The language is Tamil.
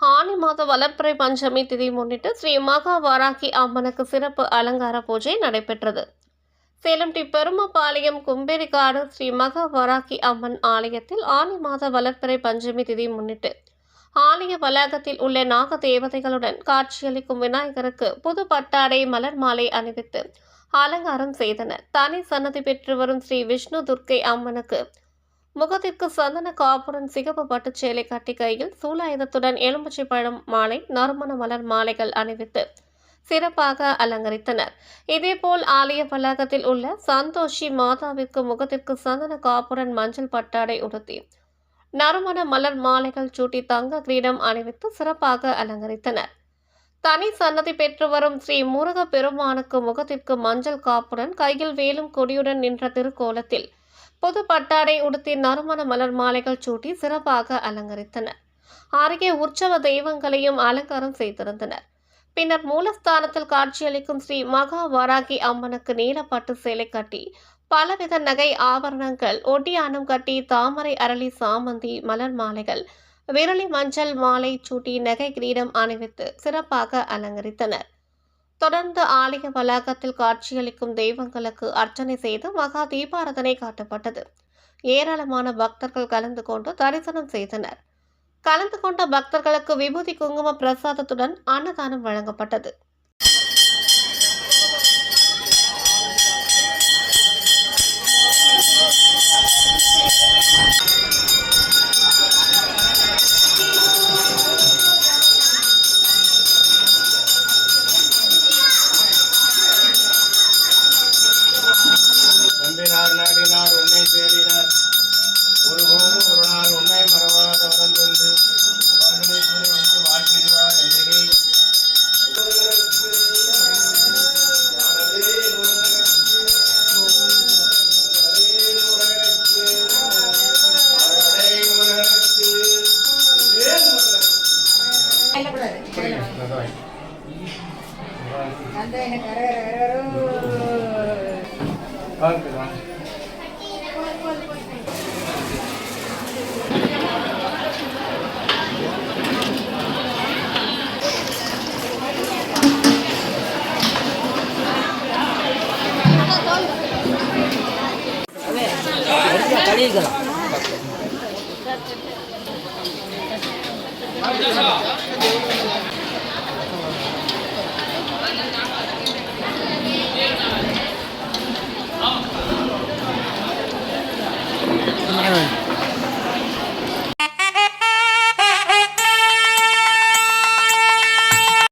ஆனி மாத வளர்ப்பிறை பஞ்சமி திதி முன்னிட்டு ஸ்ரீ மகா வாராகி அம்மனுக்கு சிறப்பு அலங்கார பூஜை நடைபெற்றது. சேலம் டி பெருமபாளையம் கும்பேரிக்காடு ஸ்ரீ மகா வாராகி அம்மன் ஆலயத்தில் ஆனி மாத வளர்ப்பிறை பஞ்சமி திதி முன்னிட்டு ஆலய வளாகத்தில் உள்ள நாக தேவதைகளுடன் காட்சியளிக்கும் விநாயகருக்கு புது பட்டாடை மலர் மாலை அணிவித்து அலங்காரம் செய்தனர். தனி சன்னதி பெற்று வரும் ஸ்ரீ விஷ்ணு துர்க்கை அம்மனுக்கு முகத்திற்கு சந்தன காப்புடன் சிகப்பு பட்டுச் சேலை கட்டி கையில் சூலாயுதத்துடன் எலும்புச்சி பழம் மாலை நறுமண மலர் மாலைகள் அணிவித்து சிறப்பாக அலங்கரித்தனர். இதேபோல் ஆலய வளாகத்தில் உள்ள சந்தோஷி மாதாவிற்கு முகத்திற்கு சந்தன காப்புடன் மஞ்சள் பட்டாடை உடுத்தி நறுமண மலர் மாலைகள் சூட்டி தங்க கிரீடம் அணிவித்து சிறப்பாக அலங்கரித்தனர். தனி சன்னதி பெற்று வரும் ஸ்ரீ முருக பெருமானுக்கு முகத்திற்கு மஞ்சள் காப்புடன் கையில் வேலும் கொடியுடன் நின்ற திருக்கோலத்தில் புது பட்டாடை உடுத்தி நறுமண மலர் மாலைகள் சூட்டி சிறப்பாக அலங்கரித்தனர். அருகே உற்சவ தெய்வங்களையும் அலங்காரம் செய்திருந்தனர். பின்னர் மூலஸ்தானத்தில் காட்சியளிக்கும் ஸ்ரீ மகா வாராகி அம்மனுக்கு நீலப்பட்டு சேலை கட்டி பலவித நகை ஆபரணங்கள் ஒட்டியானம் கட்டி தாமரை அரளி சாமந்தி மலர் மாலைகள் விரலி மஞ்சள் மாலை சூட்டி நகை கிரீடம் அணிவித்து சிறப்பாக அலங்கரித்தனர். தொடர்ந்து ஆலய வளாகத்தில் காட்சியளிக்கும் தெய்வங்களுக்கு அர்ச்சனை செய்து மகா தீபாரதனை காட்டப்பட்டது. ஏராளமான பக்தர்கள் கலந்து கொண்டு தரிசனம் செய்தனர். கலந்து கொண்ட பக்தர்களுக்கு விபூதி குங்கும பிரசாதத்துடன் அன்னதானம் வழங்கப்பட்டது. அந்த 皆さん